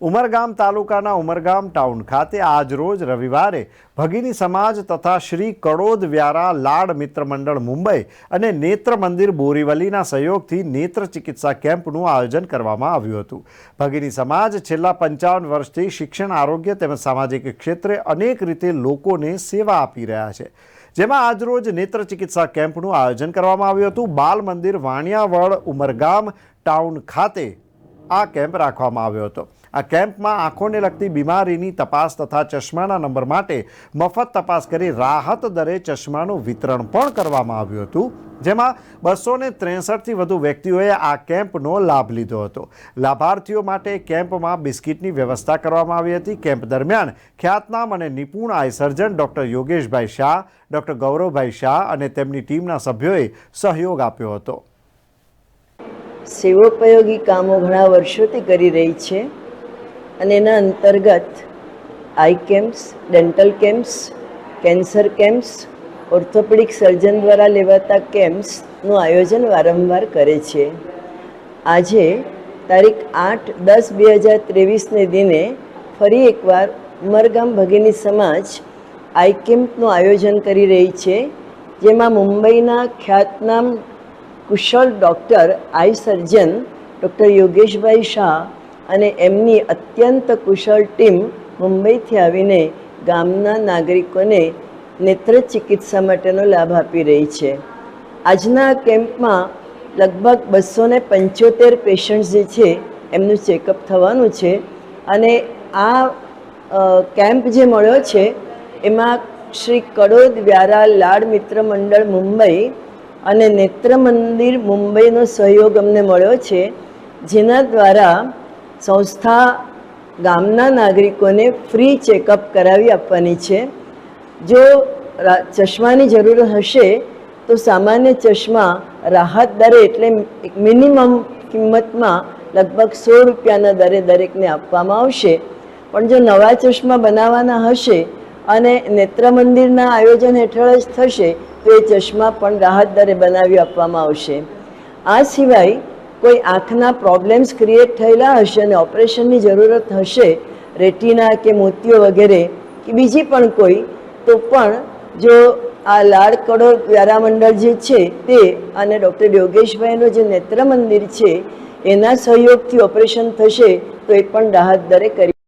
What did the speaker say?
ઉમરગામ તાલુકાના ઉમરગામ ટાઉન ખાતે આજરોજ રવિવારે ભગીની સમાજ તથા શ્રી કડોદ વ્યારા લાડ મિત્ર મંડળ મુંબઈ અને નેત્ર મંદિર બોરીવલીના સહયોગથી નેત્ર ચિકિત્સા કેમ્પનું આયોજન કરવામાં આવ્યું હતું. ભગીની સમાજ છેલ્લા પંચાવન વર્ષથી શિક્ષણ, આરોગ્ય તેમજ સામાજિક ક્ષેત્રે અનેક રીતે લોકોને સેવા આપી રહ્યા છે. જેમાં આજરોજ નેત્ર ચિકિત્સા કેમ્પનું આયોજન કરવામાં આવ્યું હતું. બાલ મંદિર વાણિયાવળ ઉમરગામ ટાઉન ખાતે આ કેમ્પ રાખવામાં આવ્યો હતો. આ કેમ્પમાં આંખોને લગતી બીમારીની તપાસ તથા ચશ્માના નંબર માટે મફત તપાસ કરી રાહત દરે ચશ્માનું વિતરણ પણ કરવામાં આવ્યું હતું, જેમાં બસો ને ત્રેસઠથી વધુ વ્યક્તિઓએ આ કેમ્પનો લાભ લીધો હતો. લાભાર્થીઓ માટે કેમ્પમાં બિસ્કિટની વ્યવસ્થા કરવામાં આવી હતી. કેમ્પ દરમિયાન ખ્યાતનામ અને નિપુણ eye surgeon doctor Yogeshbhai Shah, doctor Gauravbhai Shah અને તેમની ટીમના સભ્યોએ સહયોગ આપ્યો હતો. સેવોપયોગી કામો ઘણા વર્ષોથી કરી રહી છે. અને એના અંતર્ગત eye camps, dental camps, cancer camps, orthopaedic surgeon દ્વારા લેવાતા કેમ્પ્સનું આયોજન વારંવાર કરે છે. આજે તારીખ આઠ દસ બે હજાર ત્રેવીસને દિને ફરી એકવાર ઉમરગામ ભગીની સમાજ આઈ કેમ્પનું આયોજન કરી રહી છે, જેમાં મુંબઈના ખ્યાતનામ કુશળ doctor, eye surgeon, doctor Yogeshbhai Shah અને એમની અત્યંત કુશળ ટીમ મુંબઈથી આવીને ગામના નાગરિકોને નેત્ર ચિકિત્સા માટેનો લાભ આપી રહી છે. આજના કેમ્પમાં લગભગ બસો ને પંચોતેર પેશન્ટ્સ જે છે, એમનું ચેકઅપ થવાનું છે અને આ કેમ્પ જે મળ્યો છે, એમાં શ્રી કડોદ વ્યારા લાડ મિત્ર મંડળ મુંબઈ અને નેત્ર મંદિર મુંબઈનો સહયોગ અમને મળ્યો છે, જેના દ્વારા સંસ્થા ગામના નાગરિકોને ફ્રી ચેકઅપ કરાવી આપવાની છે. જો ચશ્માની જરૂર હશે, તો સામાન્ય ચશ્મા રાહત દરે એટલે મિનિમમ કિંમતમાં લગભગ સો રૂપિયાના દરે દરેકને આપવામાં આવશે. પણ જો નવા ચશ્મા બનાવવાના હશે અને નેત્ર મંદિરના આયોજન હેઠળ જ થશે, તો એ ચશ્મા પણ રાહત દરે બનાવી આપવામાં આવશે. આ સિવાય કોઈ આંખના પ્રોબ્લેમ્સ ક્રિએટ થયેલા હશે અને ઓપરેશનની જરૂરત હશે, રેટિના કે મોતિયો વગેરે કે બીજી પણ કોઈ, તો પણ જો આ લાડ કડોળ વ્યારા જે છે તે અને ડૉક્ટર યોગેશભાઈનું જે નેત્ર મંદિર છે, એના સહયોગથી ઓપરેશન થશે, તો એ પણ રાહત દરે કરી